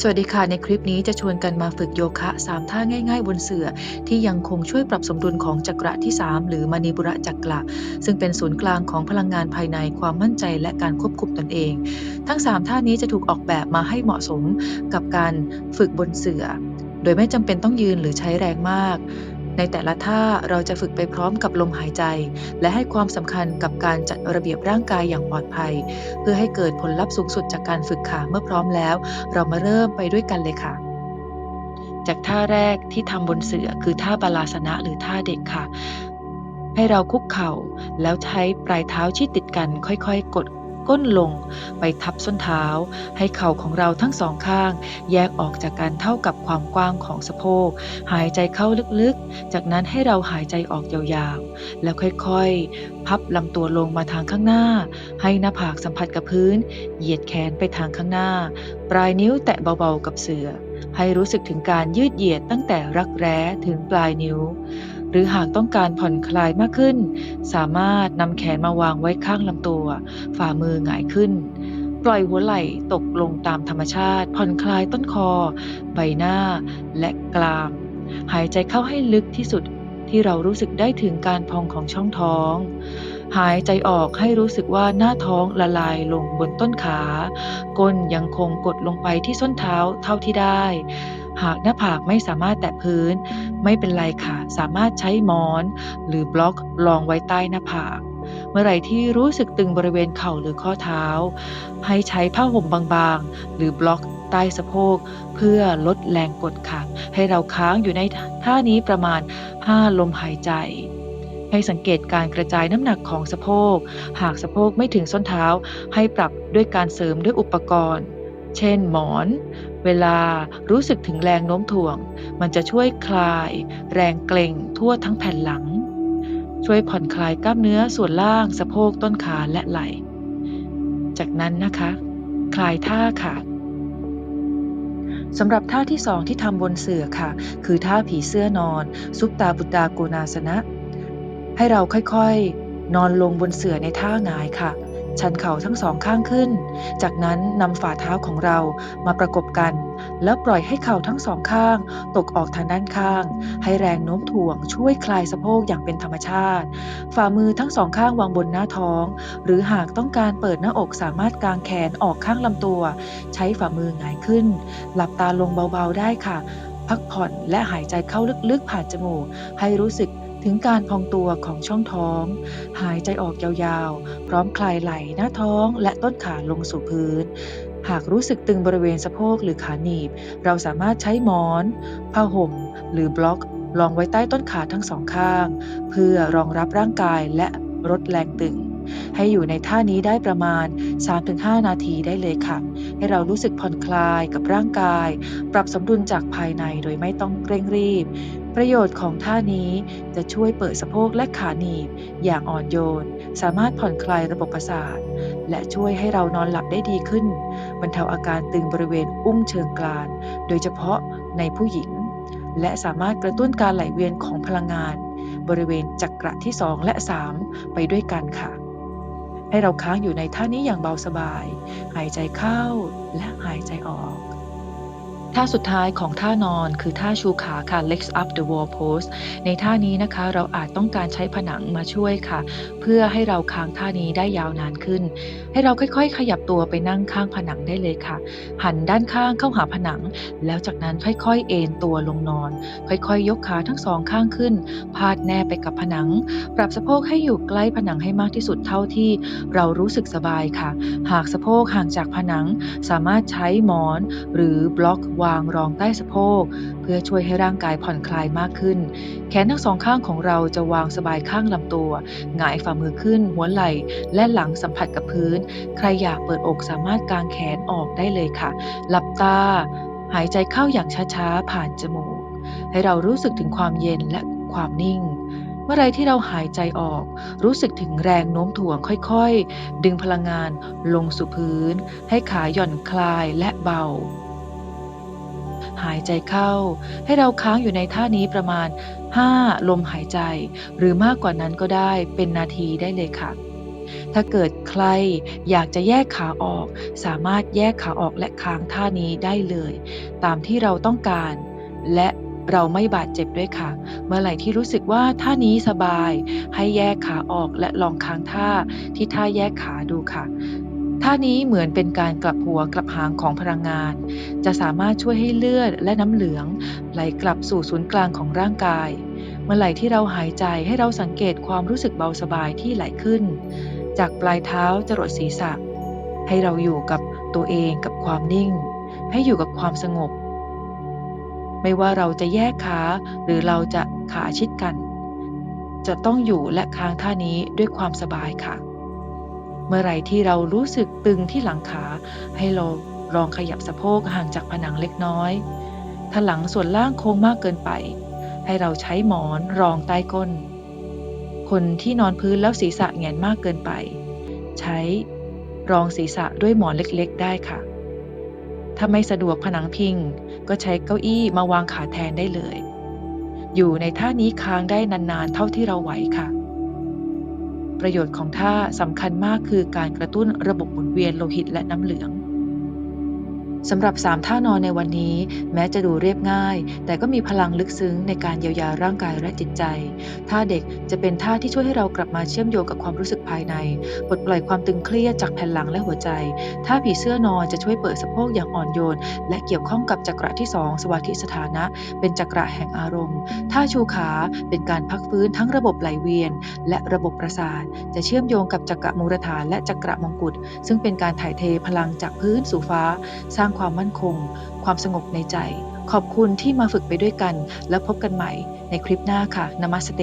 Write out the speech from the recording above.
สวัสดีค่ะ ในคลิปนี้จะชวนกันมาฝึกโยคะ 3 ท่าง่าย ๆ บนเสื่อ ที่ยังคงช่วยปรับสมดุลของจักระที่ 3 หรือมณีบุระจักระซึ่งเป็นศูนย์กลางของพลังงานภายในความมั่นใจและการควบคุมตนเอง ทั้ง 3 ท่านี้จะถูกออกแบบมาให้เหมาะสมกับการฝึกบนเสื่อ โดยไม่จำเป็นต้องยืนหรือใช้แรงมาก ในแต่ละท่าเราจะฝึกไปพร้อมกับลมหายใจ และให้ความสำคัญกับการจัดระเบียบร่างกายอย่างปลอดภัย เพื่อให้เกิดผลลัพธ์สูงสุดจากการฝึกค่ะเมื่อพร้อมแล้ว เรามาเริ่มไปด้วยกันเลยค่ะจากท่าแรกที่ทำบนเสือคือท่าบาลาสนะหรือท่าเด็กค่ะ ให้เราคุกเข่า แล้วใช้ปลายเท้าชิดติดกันค่อยๆ กด ก้นลง ไปทับส้นเท้า ให้เข่าของเราทั้งสองข้าง แยกออกจากกันเท่ากับความกว้างของสะโพก หายใจเข้าลึกๆ จากนั้นให้เราหายใจออกยาวๆ แล้วค่อยๆ พับลำตัวลงมาทางข้างหน้า ให้หน้าผากสัมผัสกับพื้น เหยียดแขนไปทางข้างหน้า ปลายนิ้วแตะเบาๆกับเสือ ให้รู้สึกถึงการยืดเหยียดตั้งแต่รักแร้ถึงปลายนิ้ว หรือหากต้องการผ่อนคลายมากขึ้น สามารถนำแขนมาวางไว้ข้างลำตัว ฝ่ามือหงายขึ้น ปล่อยหัวไหล่ตกลงตามธรรมชาติ ผ่อนคลายต้นคอ ใบหน้า และกราม หายใจเข้าให้ลึกที่สุดที่เรารู้สึกได้ถึงการพองของช่องท้องหายใจออกให้รู้สึกว่าหน้าท้องละลายลงบนต้นขา ก้นยังคงกดลงไปที่ส้นเท้าเท่าที่ได้ หากหน้าผากไม่สามารถแตะพื้น ไม่เป็นไรค่ะ สามารถใช้หมอน หรือบล็อกรองไว้ใต้หน้าผากเมื่อไหร่ที่รู้สึกตึงบริเวณเข่าหรือข้อเท้า ให้ใช้ผ้าห่มบางๆ หรือบล็อกใต้สะโพก เพื่อลดแรงกดค่ะ ให้เราค้างอยู่ในท่านี้ประมาณ 5 ลมหายใจ ให้สังเกตการกระจายน้ำหนักของสะโพก หากสะโพกไม่ถึงส้นเท้า ให้ปรับด้วยการเสริมด้วยอุปกรณ์ เช่นหมอน เวลารู้สึกถึงแรงโน้มถ่วง มันจะช่วยคลาย แรงเกร็งทั่วทั้งแผ่นหลัง ช่วยผ่อนคลายกล้ามเนื้อส่วนล่างสะโพกต้นขาและไหล่ จากนั้นนะคะ คลายท่าค่ะสำหรับท่าที่สองที่ทำบนเสื่อค่ะ คือท่าผีเสื้อนอน ซุปตาบุตาโกนาสนะ ให้เราค่อยๆ นอนลงบนเสื่อในท่าหงายค่ะ ชันเข่าทั้งสองข้างขึ้น จากนั้นนำฝ่าเท้าของเรามาประกบกัน แล้วปล่อยให้เข่าทั้งสองข้าง ตกออกทางด้านข้าง ให้แรงโน้มถ่วงช่วยคลายสะโพกอย่างเป็นธรรมชาติ ฝ่ามือทั้งสองข้างวางบนหน้าท้อง หรือหากต้องการเปิดหน้าอกสามารถกางแขนออกข้างลำตัว ใช้ฝ่ามือหงายขึ้น หลับตาลงเบาๆได้ค่ะ พักผ่อนและหายใจเข้าลึกๆผ่านจมูกให้รู้สึก ถึงการพองตัวของช่องท้อง หายใจออกยาวๆ พร้อมคลายไหล่หน้าท้องและต้นขาลงสู่พื้น หากรู้สึกตึงบริเวณสะโพกหรือขาหนีบ เราสามารถใช้หมอนผ้าห่ม หรือบล็อกรองไว้ใต้ต้นขาทั้งสองข้าง เพื่อรองรับร่างกายและลดแรงตึง ให้อยู่ในท่านี้ได้ประมาณ 3-5 นาทีได้เลยค่ะ ให้เรารู้สึกผ่อนคลายกับร่างกาย ปรับสมดุลจากภายในโดยไม่ต้องเร่งรีบ ประโยชน์ของท่านี้จะช่วยเปิดสะโพกและขาหนีบ อย่างอ่อนโยน สามารถผ่อนคลายระบบประสาท และช่วยให้เรานอนหลับได้ดีขึ้น บรรเทาอาการตึงบริเวณอุ้งเชิงกราน โดยเฉพาะในผู้หญิง และสามารถกระตุ้นการไหลเวียนของพลังงาน บริเวณจักระที่ 2 และ 3 ไปด้วยกันค่ะ ให้เราค้างอยู่ในท่านี้อย่างเบาสบาย หายใจเข้าและหายใจออก ท่าสุดท้ายของท่านอนคือท่าชูขาค่ะ legs up the wall pose ในท่านี้นะคะเราอาจต้องการใช้ผนังมาช่วยค่ะ เพื่อให้เราค้างท่านี้ได้ยาวนานขึ้น ให้เราค่อยๆ ขยับตัวไปนั่งข้างผนังได้เลยค่ะ หันด้านข้างเข้าหาผนัง แล้วจากนั้นค่อยๆ เอนตัวลงนอน ค่อยๆ ยกขาทั้งสองข้างขึ้น พาดแนบไปกับผนัง ปรับสะโพกให้อยู่ใกล้ผนังให้มากที่สุดเท่าที่เรารู้สึกสบายค่ะ หากสะโพกห่างจากผนัง สามารถใช้หมอน หรือบล็อกวางรองใต้สะโพก เพื่อช่วยให้ร่างกายผ่อนคลายมากขึ้น แขนทั้งสองข้างของเราจะวางสบายข้างลำตัว หงายฝ่ามือขึ้น หัวไหล่ และหลังสัมผัสกับพื้น ใครอยากเปิดอกสามารถกางแขนออกได้เลยค่ะ หลับตา หายใจเข้าอย่างช้าๆ ผ่านจมูก ให้เรารู้สึกถึงความเย็นและความนิ่งเมื่อไรที่เราหายใจออก รู้สึกถึงแรงโน้มถ่วงค่อยๆ ดึงพลังงานลงสู่พื้น ให้ขาหย่อนคลายและเบา หายใจเข้า ให้เราค้างอยู่ในท่านี้ประมาณ 5 ลมหายใจ หรือมากกว่านั้นก็ได้เป็นนาทีได้เลยค่ะ ถ้าเกิดใครอยากจะแยกขาออก สามารถแยกขาออกและค้างท่านี้ได้เลย ตามที่เราต้องการ และเราไม่บาดเจ็บด้วยค่ะ เมื่อไหร่ที่รู้สึกว่าท่านี้สบาย ให้แยกขาออกและลองค้างท่าที่ท่าแยกขาดูค่ะ ท่านี้เหมือนเป็นการกลับหัวกลับหางของพลังงาน จะสามารถช่วยให้เลือดและน้ำเหลืองไหลกลับสู่ศูนย์กลางของร่างกาย เมื่อไหร่ที่เราหายใจให้เราสังเกตความรู้สึกเบาสบายที่ไหลขึ้น จากปลายเท้าจรดศีรษะ ให้เราอยู่กับตัวเองกับความนิ่ง ให้อยู่กับความสงบ ไม่ว่าเราจะแยกขาหรือเราจะขาชิดกัน จะต้องอยู่และค้างท่านี้ด้วยความสบายค่ะ เมื่อไรที่เรารู้สึกตึงที่หลังขา ให้เราลองขยับสะโพกห่างจากผนังเล็กน้อย ถ้าหลังส่วนล่างโค้งมากเกินไป ให้เราใช้หมอนรองใต้ก้น คนที่นอนพื้นแล้วศีรษะแงนมากเกินไป ใช้รองศีรษะด้วยหมอนเล็กๆ ได้ค่ะ ถ้าไม่สะดวกผนังพิง ก็ใช้เก้าอี้มาวางขาแทนได้เลย อยู่ในท่านี้ค้างได้นานๆ เท่าที่เราไหวค่ะ ประโยชน์ของท่าสำคัญมากคือการกระตุ้นระบบหมุนเวียนโลหิตและน้ำเหลือง สำหรับ3ท่านอนในวันนี้ แม้จะดูเรียบง่าย แต่ก็มีพลังลึกซึ้งในการเยียวยาร่างกายและจิตใจท่าเด็กจะเป็นท่าที่ช่วยให้เรากลับมาเชื่อมโยงกับความรู้สึกภายในปลดปล่อยความตึงเครียดจากแผ่นหลังและหัวใจท่าผีเสื้อนอนจะช่วยเปิดสะโพกอย่างอ่อนโยน และเกี่ยวข้องกับจักระที่ 2 สวัสดิสถานะ เป็นจักระแห่งอารมณ์ท่าชูขาเป็นการพักฟื้นทั้งระบบไหลเวียน และระบบประสาท จะเชื่อมโยงกับจักระมูลฐานและจักระมงกุฎซึ่งเป็นการถ่ายเทพลังจากพื้นสู่ฟ้า สร้างความมั่นคง ความสงบในใจ ขอบคุณที่มาฝึกไปด้วยกัน และพบกันใหม่ในคลิปหน้าค่ะนามาสเต